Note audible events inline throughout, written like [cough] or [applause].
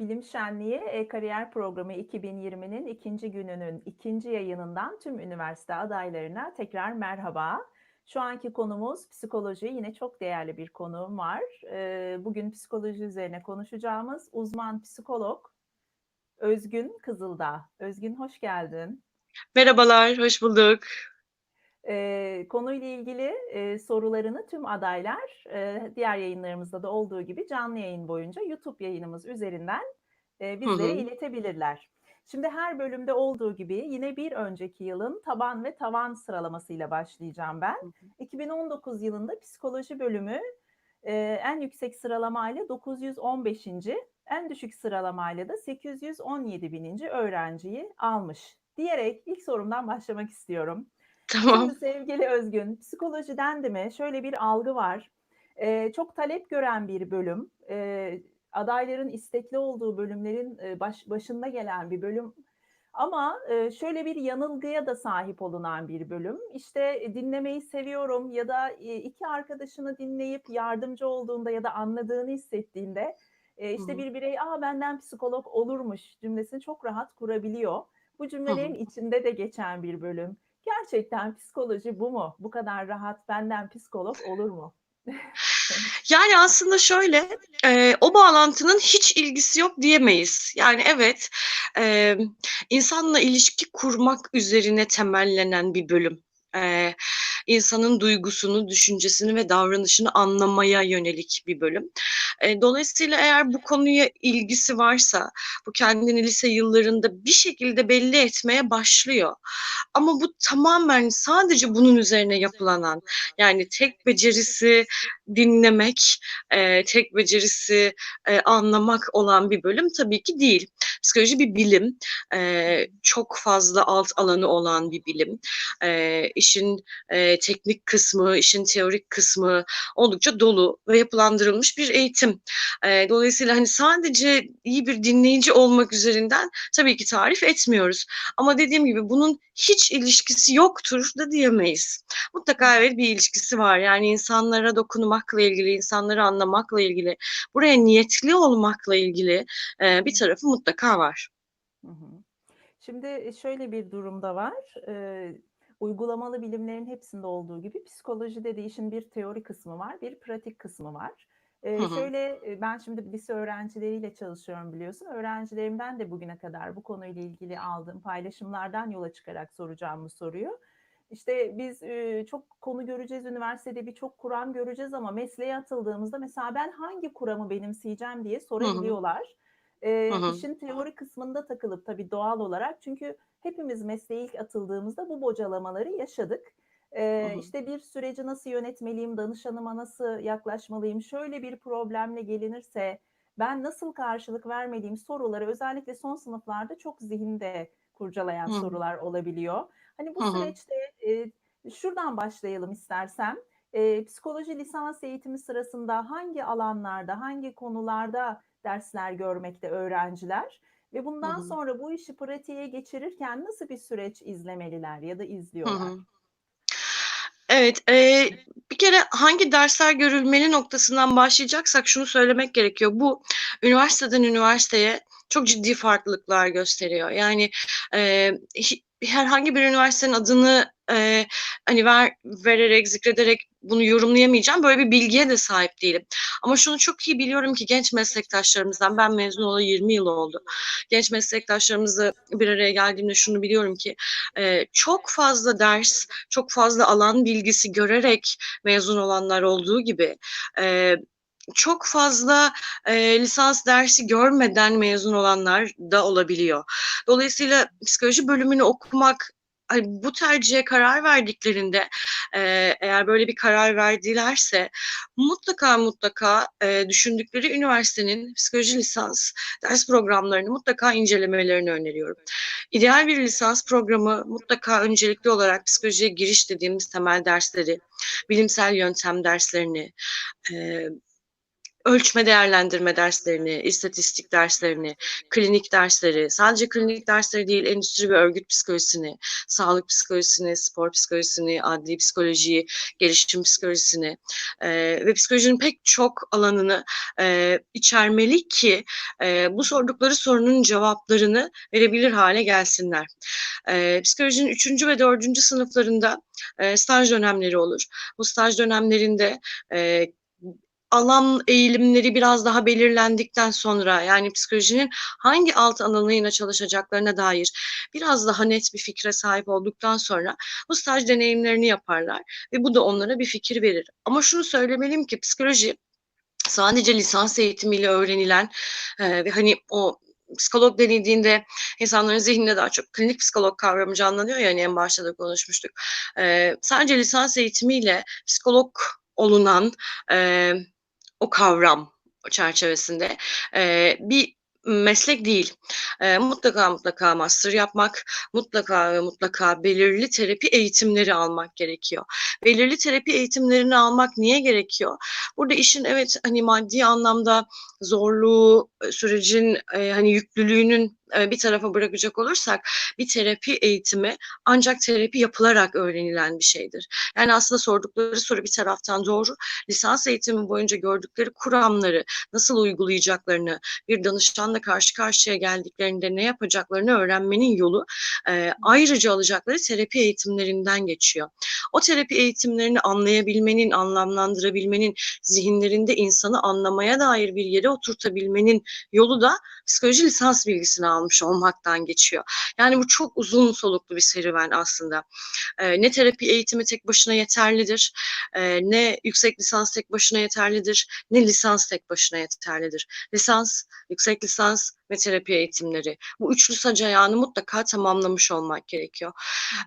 Bilim Şenliği E-Kariyer Programı 2020'nin ikinci gününün ikinci yayınından tüm üniversite adaylarına tekrar merhaba. Şu anki konumuz psikoloji. Yine çok değerli bir konuğum var. Ee, Bugün psikoloji üzerine konuşacağımız uzman psikolog Özgün Kızıldağ. Özgün hoş geldin. Merhabalar, hoş bulduk. Ee, konuyla ilgili e, sorularını tüm adaylar e, diğer yayınlarımızda da olduğu gibi canlı yayın boyunca YouTube yayınımız üzerinden e, Hı bizlere hı. iletebilirler. Şimdi her bölümde olduğu gibi yine bir önceki yılın taban ve tavan sıralamasıyla başlayacağım ben. Hı hı. 2019 yılında psikoloji bölümü e, en yüksek sıralamayla 915. en düşük sıralamayla da 817 bininci öğrenciyi almış diyerek ilk sorumdan başlamak istiyorum. Tamam. Şimdi sevgili Özgün, psikolojiden de mi şöyle bir algı var. Ee, çok talep gören bir bölüm. Ee, adayların istekli olduğu bölümlerin e, baş, başında gelen bir bölüm. Ama e, şöyle bir yanılgıya da sahip olunan bir bölüm. İşte e, dinlemeyi seviyorum ya da e, iki arkadaşını dinleyip yardımcı olduğunda ya da anladığını hissettiğinde e, işte bir birey aa benden psikolog olurmuş cümlesini çok rahat kurabiliyor. Bu cümlelerin içinde de geçen bir bölüm. Gerçekten psikoloji bu mu? Bu kadar rahat benden psikolog olur mu? [laughs] Yani aslında şöyle, eee, o bağlantının hiç ilgisi yok diyemeyiz. Yani evet, emm, insanla ilişki kurmak üzerine temellenen bir bölüm. Eee, insanın duygusunu, düşüncesini ve davranışını anlamaya yönelik bir bölüm. Eee, dolayısıyla eğer bu konuya ilgisi varsa, bu kendini lise yıllarında bir şekilde belli etmeye başlıyor. Ama bu tamamen sadece bunun üzerine yapılanan, yani tek becerisi dinlemek, eee, tek becerisi, eee, anlamak olan bir bölüm tabii ki değil. Psikoloji bir bilim. Çok fazla alt alanı olan bir bilim. Eee, işin, eee, teknik kısmı, işin teorik kısmı oldukça dolu ve yapılandırılmış bir eğitim. Eee, dolayısıyla, hani, sadece iyi bir dinleyici olmak üzerinden tabii ki tarif etmiyoruz. Ama dediğim gibi bunun hiç ilişkisi yoktur da diyemeyiz. Mutlaka evet bir ilişkisi var. Yani insanlara dokunmakla ilgili, insanları anlamakla ilgili, buraya niyetli olmakla ilgili, eee, bir tarafı mutlaka var. Şimdi e, şöyle bir durumda var. Eee, uygulamalı bilimlerin hepsinde olduğu gibi psikolojide de işin bir teori kısmı var, bir pratik kısmı var. Hı Eee, hı. şöyle e, ben şimdi lise öğrencileriyle çalışıyorum biliyorsun. Öğrencilerimden de bugüne kadar bu konuyla ilgili aldığım paylaşımlardan yola çıkarak soracağım bu soruyu. İşte biz e, çok konu göreceğiz üniversitede birçok kuram göreceğiz ama mesleğe atıldığımızda mesela ben hangi kuramı benimseyeceğim diye Hı hı. sorabiliyorlar. Hı hı. işin teori kısmında takılıp tabii doğal olarak çünkü hepimiz mesleğe ilk atıldığımızda bu bocalamaları yaşadık. Hı. işte bir süreci nasıl yönetmeliyim, danışanıma nasıl yaklaşmalıyım, şöyle bir problemle gelinirse ben nasıl karşılık vermeliyim soruları özellikle son sınıflarda çok zihinde kurcalayan Hı sorular olabiliyor. Hani bu Hı süreçte eee, şuradan başlayalım istersem. Eee, psikoloji lisans eğitimi sırasında hangi alanlarda, hangi konularda dersler görmekte öğrenciler ve bundan hı. sonra bu işi pratiğe geçirirken nasıl bir süreç izlemeliler ya da izliyorlar? hı. Evet, eee, bir kere hangi dersler görülmeli noktasından başlayacaksak şunu söylemek gerekiyor. Bu üniversiteden üniversiteye çok ciddi farklılıklar gösteriyor. Yani, hi herhangi bir üniversitenin adını, eee, hani, ver vererek, zikrederek bunu yorumlayamayacağım. Böyle bir bilgiye de sahip değilim. Ama şunu çok iyi biliyorum ki genç meslektaşlarımızdan ben mezun olalı 20 yıl oldu. Genç meslektaşlarımızla bir araya geldiğimde şunu biliyorum ki, eee, çok fazla ders, çok fazla alan bilgisi görerek mezun olanlar olduğu gibi, eee, çok fazla, eee, lisans dersi görmeden mezun olanlar da olabiliyor. Dolayısıyla psikoloji bölümünü okumak, bu tercihe karar verdiklerinde, eee, eğer böyle bir karar verdilerse mutlaka, mutlaka, eee, düşündükleri üniversitenin psikoloji lisans ders programlarını mutlaka incelemelerini öneriyorum. İdeal bir lisans programı mutlaka öncelikli olarak psikolojiye giriş dediğimiz temel dersleri, bilimsel yöntem derslerini, eee ölçme değerlendirme derslerini, istatistik derslerini, klinik dersleri, sadece klinik dersleri değil, endüstri ve örgüt psikolojisini, sağlık psikolojisini, spor psikolojisini, adli psikolojiyi, gelişim psikolojisini e, ve psikolojinin pek çok alanını e, içermeli ki e, bu sordukları sorunun cevaplarını verebilir hale gelsinler. E, psikolojinin üçüncü ve dördüncü sınıflarında e, staj dönemleri olur. Bu staj dönemlerinde e, alan eğilimleri biraz daha belirlendikten sonra yani psikolojinin hangi alt alanıyla çalışacaklarına dair biraz daha net bir fikre sahip olduktan sonra bu staj deneyimlerini yaparlar ve bu da onlara bir fikir verir. Ama şunu söylemeliyim ki psikoloji sadece lisans eğitimiyle öğrenilen e, ve hani o psikolog denildiğinde insanların zihninde daha çok klinik psikolog kavramı canlanıyor ya hani en başta da konuşmuştuk. E, sadece lisans eğitimiyle psikolog olunan e, o kavram çerçevesinde e, bir meslek değil. E, mutlaka mutlaka master yapmak, mutlaka ve mutlaka belirli terapi eğitimleri almak gerekiyor. Belirli terapi eğitimlerini almak niye gerekiyor? Burada işin evet hani maddi anlamda zorluğu, sürecin e, hani yüklülüğünün bir tarafa bırakacak olursak bir terapi eğitimi ancak terapi yapılarak öğrenilen bir şeydir. Yani aslında sordukları soru bir taraftan doğru. Lisans eğitimi boyunca gördükleri kuramları nasıl uygulayacaklarını, bir danışanla karşı karşıya geldiklerinde ne yapacaklarını öğrenmenin yolu e, ayrıca alacakları terapi eğitimlerinden geçiyor. O terapi eğitimlerini anlayabilmenin, anlamlandırabilmenin, zihinlerinde insanı anlamaya dair bir yere oturtabilmenin yolu da psikoloji lisans bilgisini almış olmaktan geçiyor. Yani bu çok uzun soluklu bir serüven aslında. E, ne terapi eğitimi tek başına yeterlidir, e, ne yüksek lisans tek başına yeterlidir, ne lisans tek başına yeterlidir. Lisans, yüksek lisans ve terapi eğitimleri. Bu üçlü sac ayağını mutlaka tamamlamış olmak gerekiyor.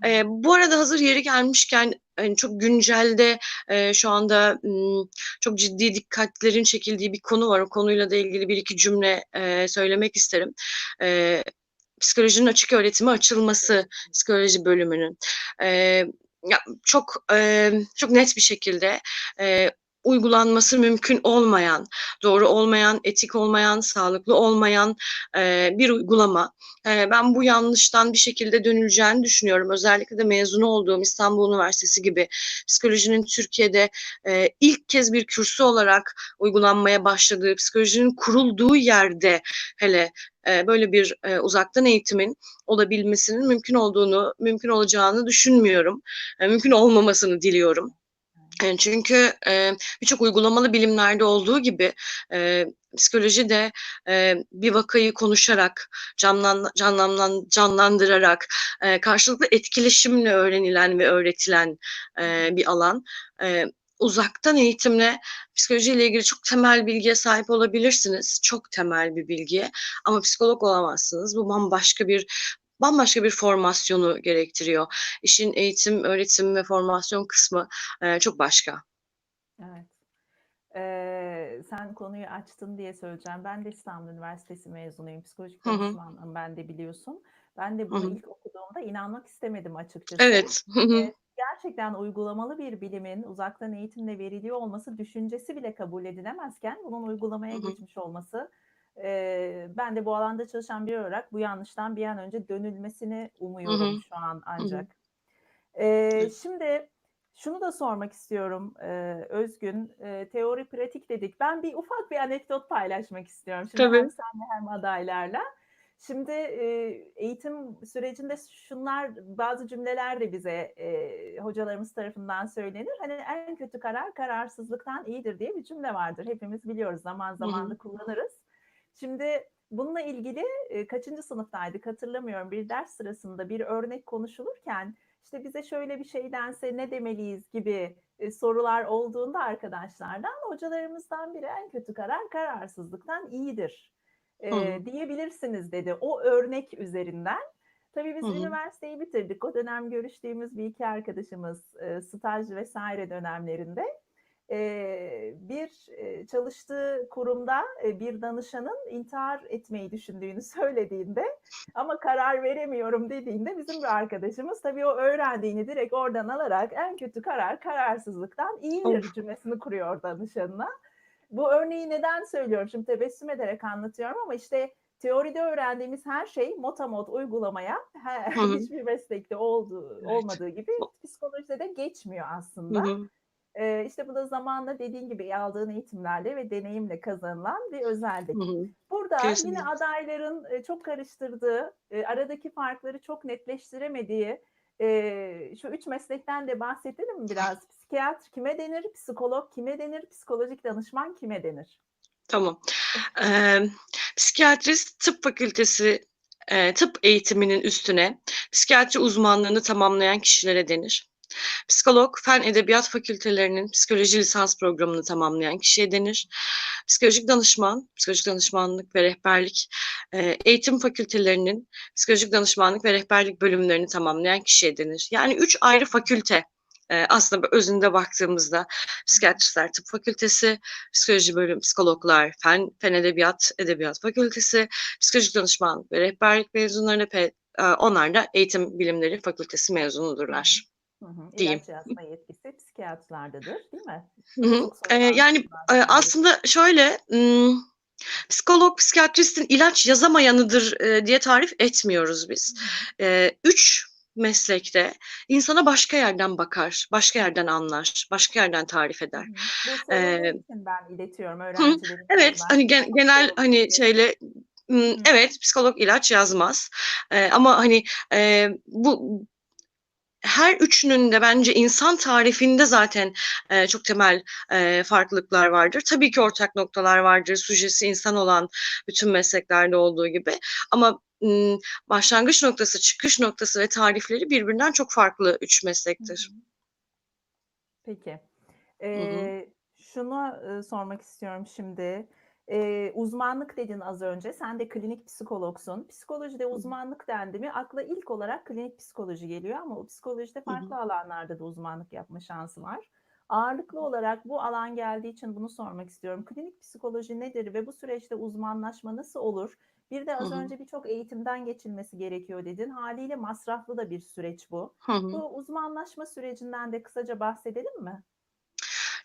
E, bu arada hazır yeri gelmişken yani çok güncelde e, şu anda m, çok ciddi dikkatlerin çekildiği bir konu var. O konuyla da ilgili bir iki cümle e, söylemek isterim. E, psikolojinin açık öğretimi açılması psikoloji bölümünün. E, ya, çok e, çok net bir şekilde e, uygulanması mümkün olmayan, doğru olmayan, etik olmayan, sağlıklı olmayan e, bir uygulama. E, ben bu yanlıştan bir şekilde dönüleceğini düşünüyorum. Özellikle de mezunu olduğum İstanbul Üniversitesi gibi psikolojinin Türkiye'de e, ilk kez bir kürsü olarak uygulanmaya başladığı, psikolojinin kurulduğu yerde hele e, böyle bir e, uzaktan eğitimin olabilmesinin mümkün olduğunu, mümkün olacağını düşünmüyorum. E, mümkün olmamasını diliyorum. Çünkü e, birçok uygulamalı bilimlerde olduğu gibi e, psikoloji de e, bir vakayı konuşarak, canlan, canlanlan, canlandırarak, e, karşılıklı etkileşimle öğrenilen ve öğretilen e, bir alan. E, uzaktan eğitimle psikolojiyle ilgili çok temel bilgiye sahip olabilirsiniz. Çok temel bir bilgiye ama psikolog olamazsınız. Bu bambaşka bir bambaşka bir formasyonu gerektiriyor. İşin eğitim, öğretim ve formasyon kısmı e, çok başka. Evet. Ee, sen konuyu açtın diye söyleyeceğim. Ben de İstanbul Üniversitesi mezunuyum. Psikolojik danışmanım ben de biliyorsun. Ben de bunu ilk okuduğumda inanmak istemedim açıkçası. Evet. Ee, gerçekten uygulamalı bir bilimin uzaktan eğitimle veriliyor olması düşüncesi bile kabul edilemezken bunun uygulamaya geçmiş olması e, ben de bu alanda çalışan biri olarak bu yanlıştan bir an önce dönülmesini umuyorum Hı hı. şu an ancak. E, şimdi şunu da sormak istiyorum e, Özgün. E, teori pratik dedik. Ben bir ufak bir anekdot paylaşmak istiyorum. Şimdi Tabii. hem senle hem adaylarla. Şimdi e, eğitim sürecinde şunlar bazı cümleler de bize e, hocalarımız tarafından söylenir. Hani en kötü karar kararsızlıktan iyidir diye bir cümle vardır. Hepimiz biliyoruz zaman zaman da kullanırız. Şimdi bununla ilgili e, kaçıncı sınıftaydık hatırlamıyorum. Bir ders sırasında bir örnek konuşulurken işte bize şöyle bir şey dense ne demeliyiz gibi e, sorular olduğunda arkadaşlardan hocalarımızdan biri en kötü karar kararsızlıktan iyidir e, Hı diyebilirsiniz dedi. O örnek üzerinden. Tabii biz Hı üniversiteyi bitirdik. O dönem görüştüğümüz bir iki arkadaşımız e, staj vesaire dönemlerinde bir çalıştığı kurumda bir danışanın intihar etmeyi düşündüğünü [laughs] söylediğinde ama karar veremiyorum dediğinde bizim bir arkadaşımız tabii o öğrendiğini direkt oradan alarak en kötü karar kararsızlıktan iyidir Of. cümlesini kuruyor danışanına. Bu örneği neden söylüyorum? Şimdi tebessüm ederek anlatıyorum ama işte teoride öğrendiğimiz her şey motamot uygulamaya he- Hı hı. hiçbir meslekte olduğu Evet. olmadığı gibi psikolojide de geçmiyor Hı aslında. hı. Ee, işte bu da zamanla dediğin gibi aldığın eğitimlerle ve deneyimle kazanılan bir özellik. Hı hı. Burada yine Kesinlikle. adayların e, çok karıştırdığı, e, aradaki farkları çok netleştiremediği e, şu üç meslekten de bahsedelim biraz? Psikiyatr kime denir, psikolog kime denir, psikolojik danışman kime denir? Tamam. Eee, psikiyatrist tıp fakültesi eee, tıp eğitiminin üstüne psikiyatri uzmanlığını tamamlayan kişilere denir. Psikolog, fen edebiyat fakültelerinin psikoloji lisans programını tamamlayan kişiye denir. Psikolojik danışman, psikolojik danışmanlık ve rehberlik eee, eğitim fakültelerinin psikolojik danışmanlık ve rehberlik bölümlerini tamamlayan kişiye denir. Yani üç ayrı fakülte eee, aslında özünde baktığımızda psikiyatristler tıp fakültesi, psikoloji bölüm, psikologlar, fen, fen edebiyat, edebiyat fakültesi, psikolojik danışmanlık ve rehberlik mezunları, pe, e, onlar da eğitim bilimleri fakültesi mezunudurlar. Hı hı. Diyeyim. İlaç yazma yetkisi psikiyatrlardadır değil mi? Hı hı. Ee, sorulan yani e, aslında şöyle, psikolog, psikiyatristin ilaç yazamayanıdır e, diye tarif etmiyoruz biz. Hı. E, üç meslekte insana başka yerden bakar, başka yerden anlar, başka yerden tarif eder. hı. Ee, ben iletiyorum Hı, öğrencilerin evet, sorular. hani gen- genel hani şeyle evet psikolog ilaç yazmaz. Ee, ama hani e, bu her üçünün de bence insan tarifinde zaten e, çok temel e, farklılıklar vardır. Tabii ki ortak noktalar vardır. Sujesi insan olan bütün mesleklerde olduğu gibi. Ama başlangıç noktası, çıkış noktası ve tarifleri birbirinden çok farklı üç Hı meslektir. hı. Peki. Hı hı. Ee, şunu sormak istiyorum şimdi. Ee, uzmanlık dedin az önce. Sen de klinik psikologsun. Psikolojide uzmanlık dendi mi akla ilk olarak klinik psikoloji geliyor ama o psikolojide Hı hı. farklı alanlarda da uzmanlık yapma şansı var. Ağırlıklı olarak bu alan geldiği için bunu sormak istiyorum. Klinik psikoloji nedir ve bu süreçte uzmanlaşma nasıl olur? Bir de az hı. önce birçok eğitimden geçilmesi gerekiyor dedin. Haliyle masraflı da bir süreç bu. Hı hı. Bu uzmanlaşma sürecinden de kısaca bahsedelim mi?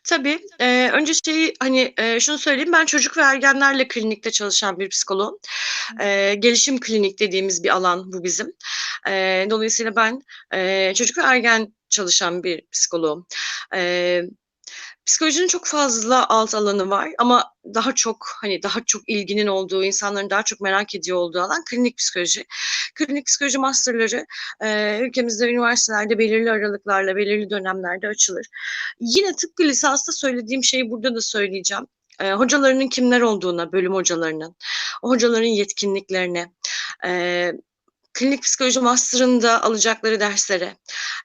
Tabii. Eee, önce şeyi, hani, eee, şunu söyleyeyim, ben çocuk ve ergenlerle klinikte çalışan bir psikoloğum. Eee, gelişim klinik dediğimiz bir alan bu bizim. Eee, dolayısıyla ben, eee, çocuk ve ergen çalışan bir psikoloğum. Eee, psikolojinin çok fazla alt alanı var ama daha çok, hani, daha çok ilginin olduğu, insanların daha çok merak ediyor olduğu alan klinik psikoloji. Klinik psikoloji master'ları, eee, ülkemizde üniversitelerde belirli aralıklarla, belirli dönemlerde açılır. Yine tıpkı lisansta söylediğim şeyi burada da söyleyeceğim. Eee, hocalarının kimler olduğuna, bölüm hocalarının, o hocaların yetkinliklerine, eee, klinik psikoloji master'ında alacakları derslere,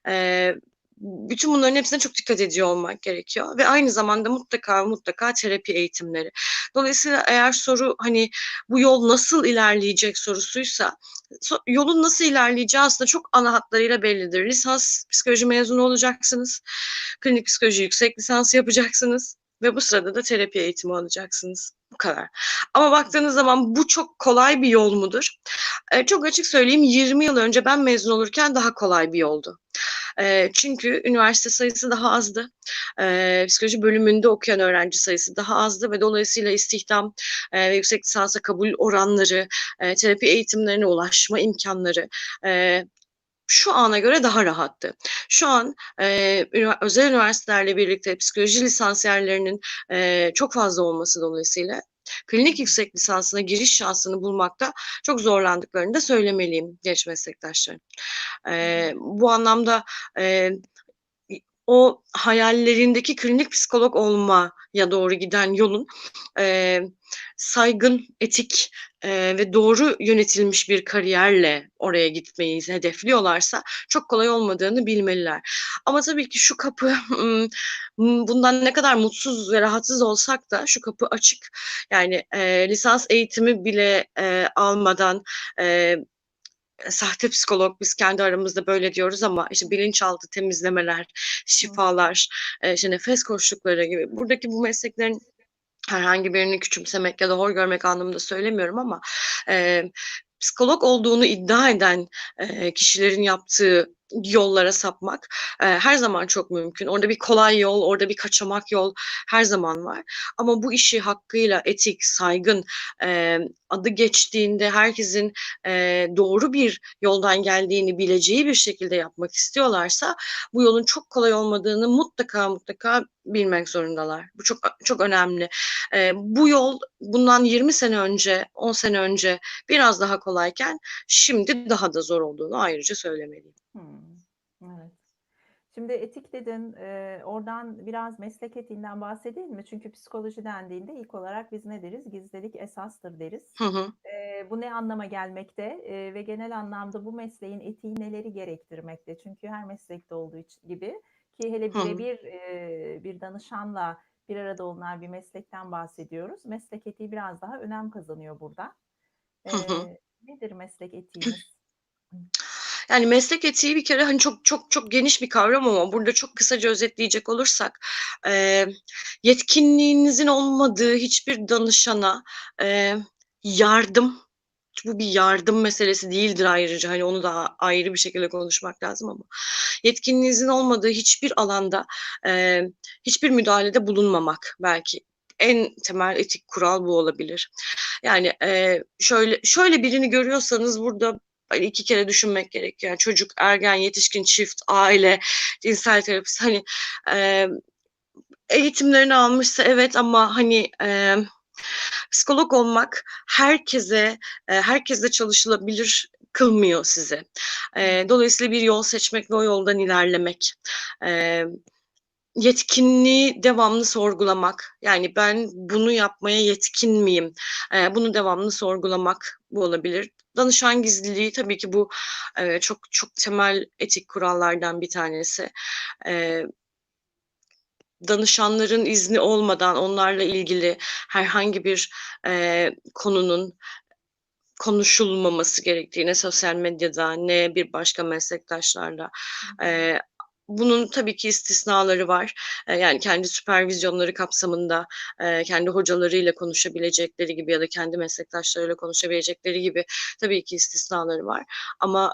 eee, bütün bunların hepsine çok dikkat ediyor olmak gerekiyor ve aynı zamanda mutlaka mutlaka terapi eğitimleri. Dolayısıyla eğer soru, hani, bu yol nasıl ilerleyecek sorusuysa, so yolun nasıl ilerleyeceği aslında çok ana hatlarıyla bellidir. Lisans psikoloji mezunu olacaksınız. Klinik psikoloji yüksek lisansı yapacaksınız ve bu sırada da terapi eğitimi alacaksınız. Bu kadar. Ama baktığınız zaman bu çok kolay bir yol mudur? Eee, çok açık söyleyeyim, 20 yıl önce ben mezun olurken daha kolay bir yoldu. Eee, çünkü üniversite sayısı daha azdı. Eee, psikoloji bölümünde okuyan öğrenci sayısı daha azdı ve dolayısıyla istihdam, eee, ve yüksek lisansa kabul oranları, eee, terapi eğitimlerine ulaşma imkânları, eee, şu ana göre daha rahattı. Şu an, ünivers özel üniversitelerle birlikte psikoloji lisansiyerlerinin, eee, çok fazla olması dolayısıyla klinik yüksek lisansına giriş şansını bulmakta çok zorlandıklarını da söylemeliyim genç meslektaşlarım. Eee, bu anlamda, i o hayallerindeki klinik psikolog olmaya doğru giden yolun, eee, saygın, etik, eee, ve doğru yönetilmiş bir kariyerle oraya gitmeyi hedefliyorlarsa çok kolay olmadığını bilmeliler. Ama tabii ki şu kapı, [laughs] bundan ne kadar mutsuz ve rahatsız olsak da şu kapı açık. Yani, eee, lisans eğitimi bile, eee, almadan, eee, sahte psikolog, biz kendi aramızda böyle diyoruz ama işte bilinçaltı temizlemeler, şifalar, eee, işte nefes koçlukları gibi buradaki bu mesleklerin herhangi birini küçümsemek ya da hor görmek anlamında söylemiyorum ama, eee, psikolog olduğunu iddia eden, eee, kişilerin yaptığı yollara sapmak, eee, her zaman çok mümkün. Orada bir kolay yol, orada bir kaçamak yol her zaman var. Ama bu işi hakkıyla etik, saygın, eee, adı geçtiğinde herkesin, eee, doğru bir yoldan geldiğini bileceği bir şekilde yapmak istiyorlarsa bu yolun çok kolay olmadığını mutlaka, mutlaka bilmek zorundalar. Bu çok çok önemli. Eee, bu yol bundan 20 sene önce, 10 sene önce biraz daha kolayken şimdi daha da zor olduğunu ayrıca söylemeliyim. Hımm. Evet. Şimdi etik dedin, eee, oradan biraz meslek etiğinden bahsedelim mi? Çünkü psikoloji dendiğinde ilk olarak biz ne deriz? Gizlilik esastır deriz. Hı hı. Eee, bu ne anlama gelmekte, eee, ve genel anlamda bu mesleğin etiği neleri gerektirmekte? Çünkü her meslekte olduğu iç gibi ki hele Hı hı. birebir, eee, bir danışanla bir arada olunan bir meslekten bahsediyoruz. Meslek etiği biraz daha önem kazanıyor burada. Hı hı. Eee, nedir meslek etiğimiz? [clears throat] Yani meslek etiği bir kere, hani, çok çok çok geniş bir kavram ama burada çok kısaca özetleyecek olursak, eee, yetkinliğinizin olmadığı hiçbir danışana, eee, yardım, bu bir yardım meselesi değildir ayrıca, hani, onu da ayrı bir şekilde konuşmak lazım ama yetkinliğinizin olmadığı hiçbir alanda, eee, hiçbir müdahalede bulunmamak belki en temel etik kural bu olabilir. Yani, eee, şöyle şöyle birini görüyorsanız burada, hani, 2 kere düşünmek gerekiyor. Yani çocuk, ergen, yetişkin, çift, aile, cinsel terapist, hani, emm, eğitimlerini almışsa evet ama, hani, emm, psikolog olmak herkese, eee, herkesle çalışılabilir kılmıyor Eee, hı. dolayısıyla bir yol seçmek ve o yoldan ilerlemek. Emm, yetkinliği devamlı sorgulamak, yani ben bunu yapmaya yetkin miyim? Eee, bunu devamlı sorgulamak bu olabilir. Danışan gizliliği tabii ki bu, eee, çok çok temel etik kurallardan bir tanesi. Eee danışanların izni olmadan onlarla ilgili herhangi bir, eee, konunun konuşulmaması gerektiği ne sosyal medyada ne bir başka meslektaşlarla. Eee, bunun tabii ki istisnaları var. Yani kendi süpervizyonları kapsamında, kendi hocalarıyla konuşabilecekleri gibi ya da kendi meslektaşlarıyla konuşabilecekleri gibi tabii ki istisnaları var. Ama,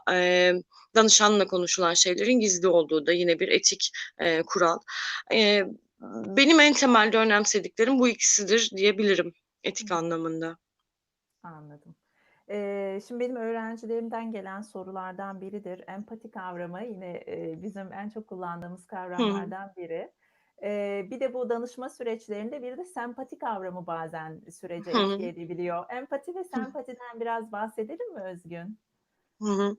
danışanla konuşulan şeylerin gizli olduğu da yine bir etik, kural. Benim en temelde önemsediklerim bu ikisidir diyebilirim etik anlamında. Anladım. Şimdi benim öğrencilerimden gelen sorulardan biridir. Empati kavramı yine, bizim en çok kullandığımız kavramlardan biri. Bir de bu danışma süreçlerinde bir de sempati kavramı bazen sürece etki edebiliyor. Empati ve sempatiden biraz bahsedelim mi Özgün? Hı hı.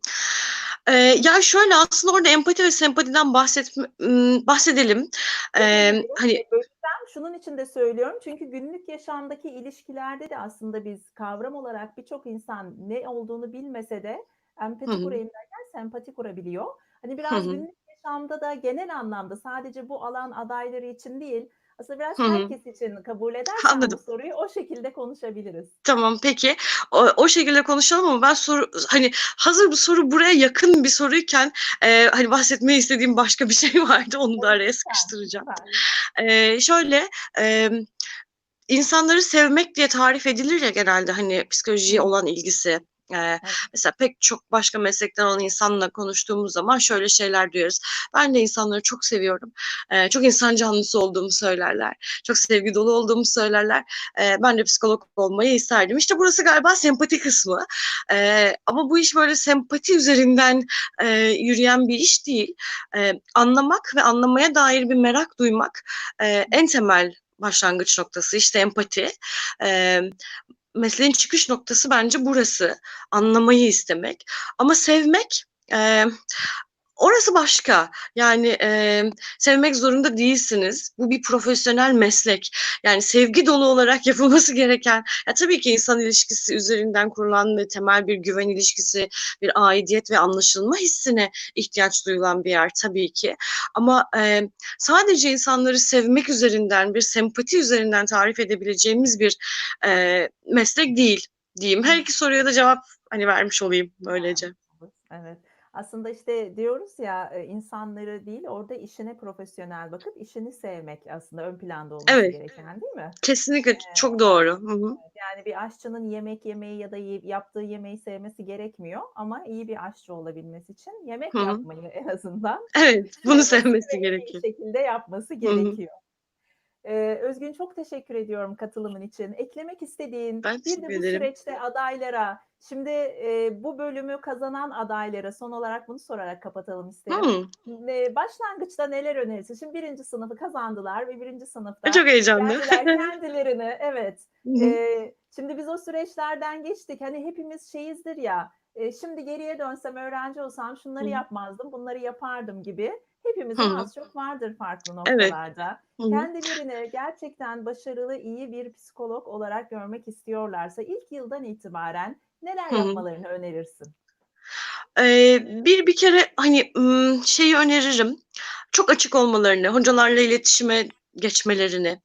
Eee, ya, şöyle aslında orada empati ve sempatiden bahsetme ımm, bahsedelim. Dilerim, hani böleceğim. Şunun için de söylüyorum çünkü günlük yaşamdaki ilişkilerde de aslında biz kavram olarak birçok insan ne olduğunu bilmese de empati hı. kurayım derken sempati kurabiliyor. Hani biraz hı. günlük yaşamda da genel anlamda sadece bu alan adayları için değil, aslında biraz Hı hı. herkes için kabul edersen bu Anladım. soruyu o şekilde konuşabiliriz. Tamam, peki. O o şekilde konuşalım ama ben soru hani, hazır bu soru buraya yakın bir soruyken, eee, hani, bahsetmeyi istediğim başka bir şey [laughs] vardı, onu da araya sıkıştıracağım. Eee, şöyle, emm, insanları sevmek diye tarif edilir ya genelde, hani, psikolojiye olan ilgisi. Evet. mesela pek çok başka meslekten olan insanla konuştuğumuz zaman şöyle şeyler duyarız. "Ben de insanları çok seviyorum. Eee, çok insan canlısı olduğumu söylerler. Çok sevgi dolu olduğumu söylerler. Eee, ben de psikolog olmayı isterdim." İşte burası galiba sempati kısmı. Eee, ama bu iş böyle sempati üzerinden, eee, yürüyen bir iş değil. Eee, anlamak ve anlamaya dair bir merak duymak, Hı. en temel başlangıç noktası. İşte empati. Emm, mesleğin çıkış noktası bence burası. Anlamayı istemek ama sevmek, emm, orası başka. Yani, emm, sevmek zorunda değilsiniz. Bu bir profesyonel meslek. Yani sevgi dolu olarak [laughs] yapılması gereken ya, tabii ki insan ilişkisi üzerinden kurulan ve temel bir güven ilişkisi, bir aidiyet ve anlaşılma hissine ihtiyaç duyulan bir yer tabii ki. Ama, emm, sadece insanları sevmek üzerinden, bir sempati üzerinden tarif edebileceğimiz bir, eee, meslek değil diyeyim. Her. 2 soruya da cevap, hani, vermiş olayım böylece. Evet. Aslında, işte, diyoruz ya, insanları değil, orada işine profesyonel bakıp işini sevmek aslında ön planda olması Evet. gereken, değil mi? Kesinlikle ç Eee, çok doğru. Hı hı. evet, Yani bir aşçının yemek yemeyi ya da yaptığı yemeği sevmesi gerekmiyor ama iyi bir aşçı olabilmesi için yemek Hı hı. yapmayı en azından Evet, [laughs] bunu sevmesi iyi bir gerekiyor. şekilde yapması Hı hı. Ee, Özgün çok teşekkür ediyorum katılımın için. Eklemek istediğin Ben bir de bu ederim. süreçte adaylara, şimdi e, bu bölümü kazanan adaylara son olarak bunu sorarak kapatalım isterim. Hımm. E, başlangıçta neler önerirsin? Şimdi birinci sınıfı kazandılar ve birinci sınıfta çok heyecanlı. [laughs] kendilerini, evet. E, şimdi biz o süreçlerden geçtik. Hani hepimiz şeyizdir ya, e, şimdi geriye dönsem öğrenci olsam şunları yapmazdım, bunları yapardım gibi. Hepimizin hı. az çok vardır farklı Evet. noktalarda. Hı. Kendilerini gerçekten başarılı, iyi bir psikolog olarak görmek istiyorlarsa ilk yıldan itibaren neler Hı yapmalarını önerirsin? Eee, bir bir kere, hani, şeyi öneririm, çok açık olmalarını, hocalarla iletişime geçmelerini,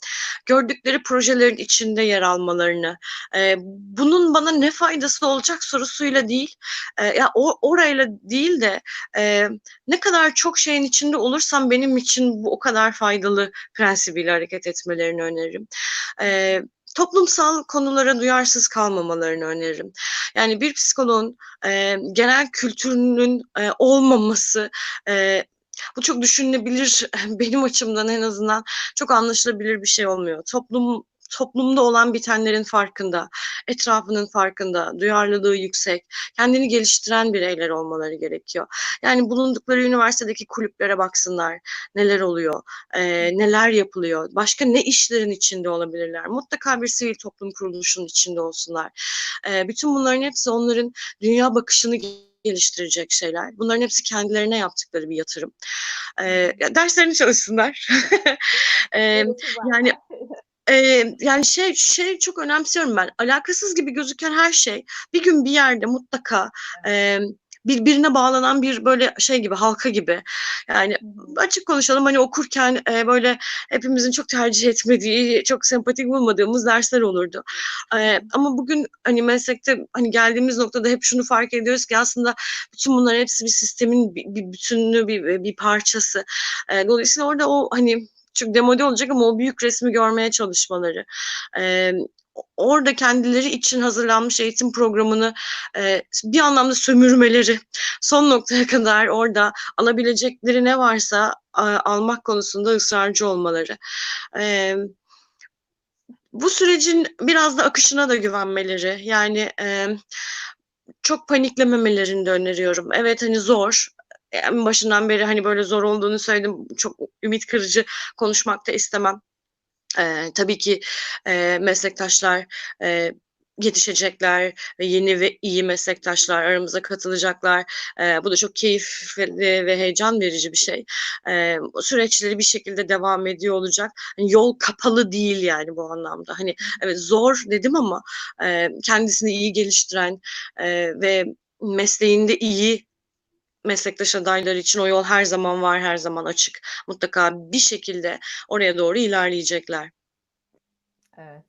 gördükleri projelerin içinde yer almalarını, eee, bunun bana ne faydası olacak sorusuyla değil, eee, ya, o orayla değil de, eee, ne kadar çok şeyin içinde olursam benim için bu o kadar faydalı prensibiyle hareket etmelerini öneririm. Eee, toplumsal konulara duyarsız kalmamalarını öneririm. Yani bir psikoloğun, eee, genel kültürünün, eee, olmaması, eee, bu çok düşünülebilir, [laughs] benim açımdan en azından çok anlaşılabilir bir şey olmuyor. Toplum toplumda olan bitenlerin farkında, etrafının farkında, duyarlılığı yüksek, kendini geliştiren bireyler olmaları gerekiyor. Yani bulundukları üniversitedeki kulüplere baksınlar, neler oluyor, hı. neler yapılıyor, başka ne işlerin içinde olabilirler, mutlaka bir sivil toplum kuruluşunun içinde olsunlar. Eee, bütün bunların hepsi onların dünya bakışını geliştirecek şeyler. Bunların hepsi kendilerine yaptıkları bir yatırım. Ya derslerini çalışsınlar. [laughs] Gerisi yani, [laughs] eee, yani, şey şey çok önemsiyorum ben, alakasız gibi gözüken her şey bir gün bir yerde mutlaka, Evet. Birbirine bağlanan bir böyle şey gibi, halka gibi. Yani, açık konuşalım, hani, okurken, eee, böyle hepimizin çok tercih etmediği, çok sempatik bulmadığımız dersler olurdu. Hı. ama bugün, hani, meslekte, hani, geldiğimiz noktada hep şunu fark ediyoruz ki aslında bütün bunların hepsi bir sistemin bir bir bütünlüğü, bir, bir parçası. Eee, dolayısıyla orada o, hani, çok demode olacak ama o büyük resmi görmeye çalışmaları, o orada kendileri için hazırlanmış eğitim programını, s bir anlamda sömürmeleri, son noktaya kadar orada alabilecekleri ne varsa, aaa, almak konusunda ısrarcı olmaları. Emm, bu sürecin biraz da akışına da güvenmeleri, yani, emm, çok paniklememelerini de öneriyorum. Evet, hani, zor. En başından beri, hani, böyle zor olduğunu söyledim. Çok ümit kırıcı konuşmak da istemem. Eee, tabii ki, eee, meslektaşlar, eee, yetişecekler yeni ve iyi meslektaşlar aramıza katılacaklar. Eee, bu da çok keyifli ve heyecan verici bir şey. O süreçleri bir şekilde devam ediyor olacak. Hani, yol kapalı değil yani bu anlamda. Hani, evet zor dedim ama, eee, kendisini iyi geliştiren, eee, ve mesleğinde iyi meslektaş adayları için o yol her zaman var, her zaman açık. Mutlaka bir şekilde oraya doğru ilerleyecekler. Evet.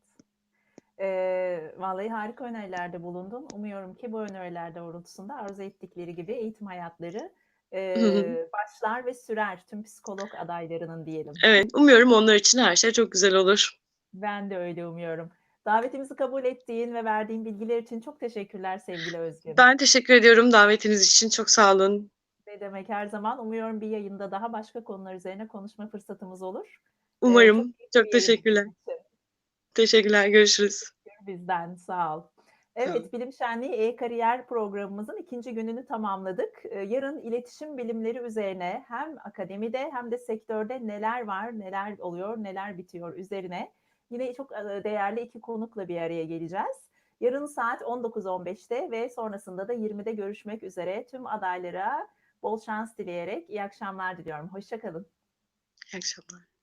Eee, vallahi harika önerilerde bulundun. Umuyorum ki bu öneriler doğrultusunda arzu ettikleri gibi eğitim hayatları, eee, başlar ve sürer tüm psikolog adaylarının diyelim. Evet, umuyorum onlar için her şey çok güzel olur. Ben de öyle umuyorum. Davetimizi kabul ettiğin ve verdiğin bilgiler için çok teşekkürler sevgili Özgün. Ben teşekkür ediyorum davetiniz için. Çok sağ olun. Ne demek, her zaman. Umuyorum bir yayında daha başka konular üzerine konuşma fırsatımız olur. Eee, Umarım. çok keyifli Çok yayın teşekkürler. Teşekkürler, görüşürüz. Bizden, sağ ol. Evet, Bilim Şenliği e-kariyer programımızın 2. gününü tamamladık. Eee, yarın iletişim bilimleri üzerine hem akademide hem de sektörde neler var, neler oluyor, neler bitiyor üzerine yine çok, eee, değerli 2 konukla bir araya geleceğiz. Yarın saat 19.15'te ve sonrasında da 20'de görüşmek üzere. Tüm adaylara bol şans dileyerek iyi akşamlar diliyorum. Hoşça kalın. İyi akşamlar.